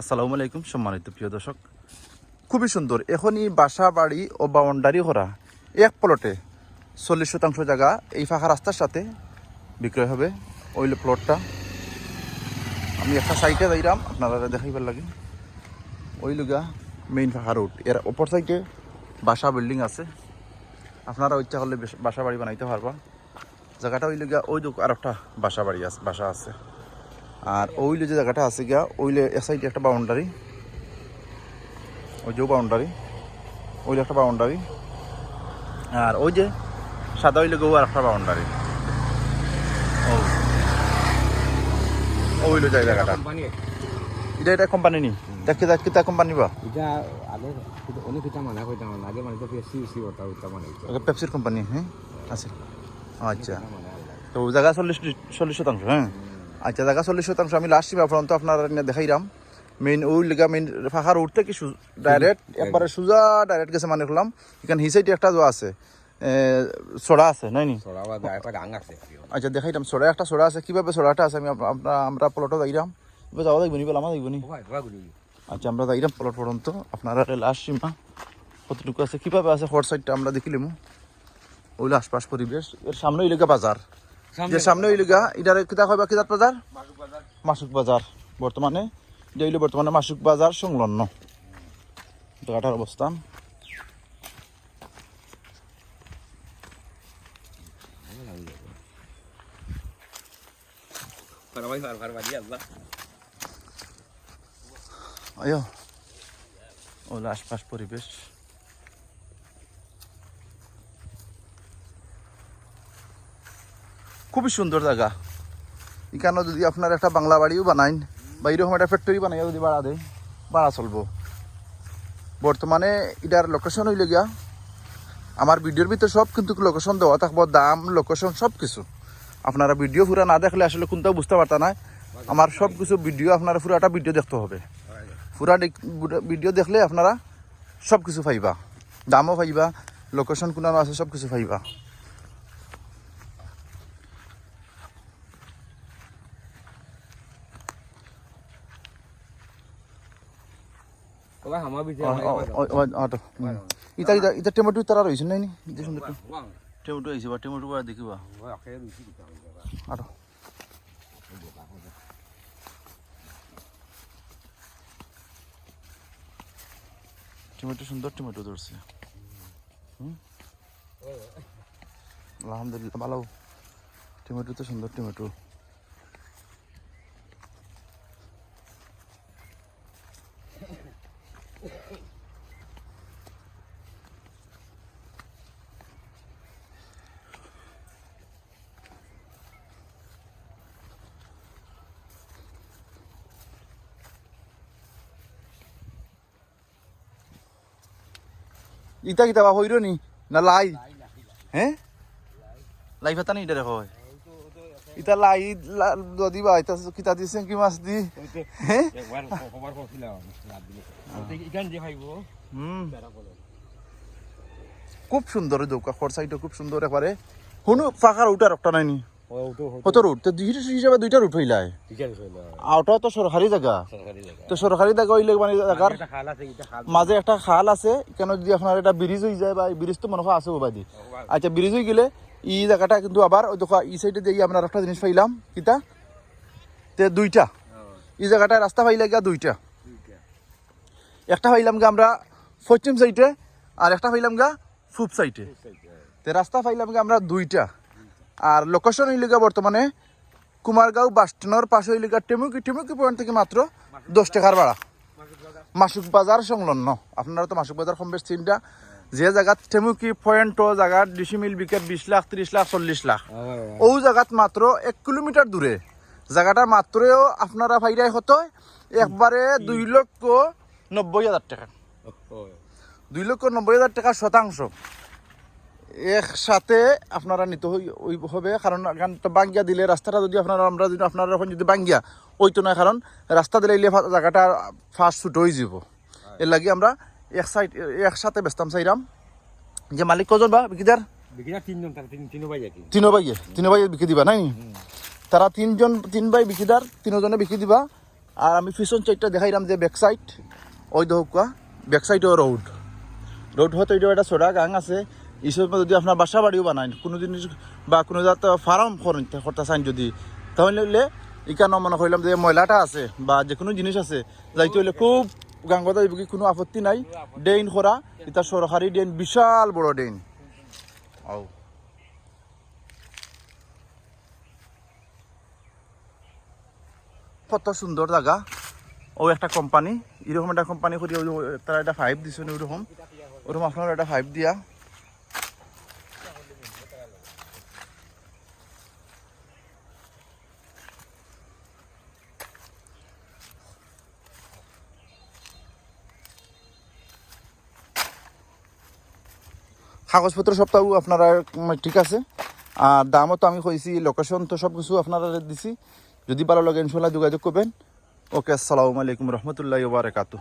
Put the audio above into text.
আসসালামু আলাইকুম, সম্মানিত প্রিয় দর্শক। খুবই সুন্দর, এখনই বাসা বাড়ি ও বাউন্ডারি করা এক প্লটে চল্লিশ শতাংশ জায়গা, এই ফাঁকা রাস্তার সাথে বিক্রয় হবে ওইল প্লটটা আমি একটা সাইডে যাইলাম আপনারা দেখাইবার লাগে। ওই লগা মেইন ফাঁকা রোডের অপর সাইডে বাসা বিল্ডিং আছে। আপনারা ইচ্ছা করলে বাসা বাড়ি বানাইতে পারবা। জায়গাটা ওই লগা, ওই আর একটা বাসা বাড়ি আছে বাসা আছে। আর ওইলে যে জায়গাটা আছে গিয়া ওইলে এক সাইডে একটা বাউন্ডারি ওই যে বাউন্ডারি ওইলে একটা বাউন্ডারি আর ওই যে সাদা ওইলে গৌ আর একটা বাউন্ডারি ওইলো যায় জায়গাটা। কোম্পানি এটা এটা কোম্পানি নি? দেখতে দেখতে তা কোম্পানি বা? এটা আগে অনেক মানা মানে আগে মানে তো সি সি ওটা ওটা মানে ওকে পেপসির কোম্পানি হ্যাঁ? আছে আচ্ছা। তো জায়গা চল্লিশ চল্লিশ শতাংশ হ্যাঁ? আচ্ছা জায়গা চল্লিশ শতাংশ। আমি লাস্ট শিবা ফ্রন্ট আপনার দেখাইলাম মেইন ওই লেগা মেইন ফাঁকা রোড থেকে ডাইরেক্ট একবারে সোজা ডাইরেক্ট গেছে মানে করলাম এখানে হি সাইডে একটা জোয়া আছে। সোডা আছে নাই নি? আচ্ছা দেখাইলাম সোডা একটা সোডা আছে। কীভাবে সোডাটা আছে আমি আমরা আমরা প্লটও যাইলাম এবার যাওয়া দেখব নি বলে আমার দেখব নি? ভাই ভাই গুলি আচ্ছা আমরা যাইলাম প্লট পর্যন্ত। আপনারা লাস্ট সীমা কতটুকু আছে কীভাবে আছে সাইডটা আমরা দেখিলাম ওইলে আশপাশ পরিবেশ। এর সামনে ওইলেগা বাজার। যে সামনে ওইলেগা এটার কিতা হয় বা কিতাত বাজার। মাসুক বাজার বর্তমানে। এটা হইলে বর্তমানে মাসুক বাজার সংলগ্ন। জায়গাটার অবস্থান। আয়ো। ওইলে আশপাশ পরিবেশ। খুবই সুন্দর জায়গা। এখানে যদি আপনার একটা বাংলা বাড়িও বানাইন, বা এরকম একটা ফ্যাক্টরি বানাইয়া যদি বাড়া দেয় বাড়া চলবো। বর্তমানে এটার লোকেশন হইলে গিয়া, আমার ভিডিওর ভিতরে সব কিন্তু লোকেশন দেওয়া থাকব, দাম লোকেশন সব কিছু আপনারা ভিডিও পুরা না দেখলে আসলে কোনটাও বুঝতে পারতা না। আমার সব কিছু ভিডিও আপনারা পুরাটা ভিডিও দেখতে হবে। পুরা ভিডিও দেখলে আপনারা সব কিছু পাইবা, দামও পাইবা লোকেশন কোনানো আছে সব কিছু পাইবা। ইতা ইতা ইতা টমেটো তারা রয়েছে নাই নি যে সুন্দর টমেটো বা টমেটো দেখিবা ওই আকে দুই দিতা আৰু টমেটো সুন্দর টমেটো ধরছে হুম? আলহামদুলিল্লাহ ভালো টমেটো তো সুন্দর টমেটো ইটা কিতা বা হইর নি? না লাই? হ্যাঁ লাই ভাতা নি এটা দেখো ইটা লাই যদি বা ইটা কিতা দিছে কি মাছ দি? হ্যাঁ খুব সুন্দর দৌকা খর সাইডও খুব সুন্দর একবারে শুনো ফাঁকার উঠার একটা নাই নি? কত রুট তো দুই হিসাবে দুইটা রুট হইলাই? তো সরকারি জায়গা। তো সরকারি জায়গা হইলে মানে জায়গার খাল মাঝে একটা খাল আছে কেন যদি আপনার এটা ব্রিজ হয়ে যায় বা ব্রিজ তো মনে হয় আছে বাদি আচ্ছা ব্রিজ হয়ে গেলে ই জায়গাটা কিন্তু আবার ওই দেখো ই সাইডে দিয়ে আমরা একটা জিনিস পাইলাম কিতা? তে দুইটা। এই জায়গাটায় রাস্তা পাইলে গিয়া দুইটা। একটা পাইলাম গা আমরা পশ্চিম সাইডে আর একটা পাইলাম গা পূব সাইডে তে রাস্তা পাইলাম গা আমরা দুইটা। আর লোকেশন হইলে গা বর্তমানে কুমারগাঁও বাস স্ট্যান্ডের পাশে হইলে গা টেমুকি টেমুকি পয়েন্ট থেকে মাত্র দশ টাকার ভাড়া। মাসুক বাজার সংলগ্ন। আপনারা তো মাসুক বাজার কম বেশ চিন্তা যে জায়গাত টেমুকি পয়েন্ট জায়গাত ডিসি মিল বিকেট বিশ লাখ ত্রিশ লাখ চল্লিশ লাখ। ও জায়গাত মাত্র এক কিলোমিটার দূরে জায়গাটা মাত্রও আপনারা ফাইরাই হতো একবারে দুই লক্ষ নব্বই হাজার টাকা। দুই লক্ষ নব্বই হাজার টাকা শতাংশ। একসাথে আপনারা নিতে হই- হবে কারণ কারণ তো বাঙ্গিয়া দিলে রাস্তাটা যদি আপনারা আমরা যদি আপনারা এখন যদি বাঙ্গিয়া ওই তো নয় কারণ রাস্তা দিলে ফা- জায়গাটা ফার্স্ট শুট হয়ে যাব এর লাগি আমরা এক সাইড একসাথে ব্যস্তাম চাইরাম যে মালিক কজন বা বিকিদার তিন একই তিনো। ভাইয়ে। বিকি দিবা নাই তারা তিনজন তিন ভাই বিকিদার তিনজনে বিকি দিবা। আর আমি পিছন সাইডটা দেখাইলাম যে ব্যাক সাইড ওই দহকা ব্যাক সাইডও রোড রোড হতে ওইটা একটা ছোটা গাং আছে। ইসব যদি আপনার বাসা বাড়িও বানায়, কোনো জিনিস বা কোনো যাতে ফার্ম করতে চান যদি, তাহলে ইকানো মনে করলাম যে ময়লাটা আছে বা যে কোনো জিনিস আছে, যাইতে হইলে খুব গাঙ্গতা কি কোনো আপত্তি নাই। ডেইন করা এটা সরকারি ডেইন, বিশাল বড় ডেইন। ও কত সুন্দর জায়গা ও একটা কোম্পানি এরকম একটা কোম্পানি করি তারা একটা ফাইভ দিছে ওইরকম ওরকম। আপনার একটা ফাইভ দিয়া। কাগজপত্র সবটাও আপনারা ঠিক আছে। আর দামও তো আমি কইছি লোকেশন তো সব কিছু আপনারা দিছি। যদি ভালো লাগে ইনশাল্লাহ যোগাযোগ করবেন। ওকে, আসসালামু আলাইকুম রহমতুল্লাহ বারকাতু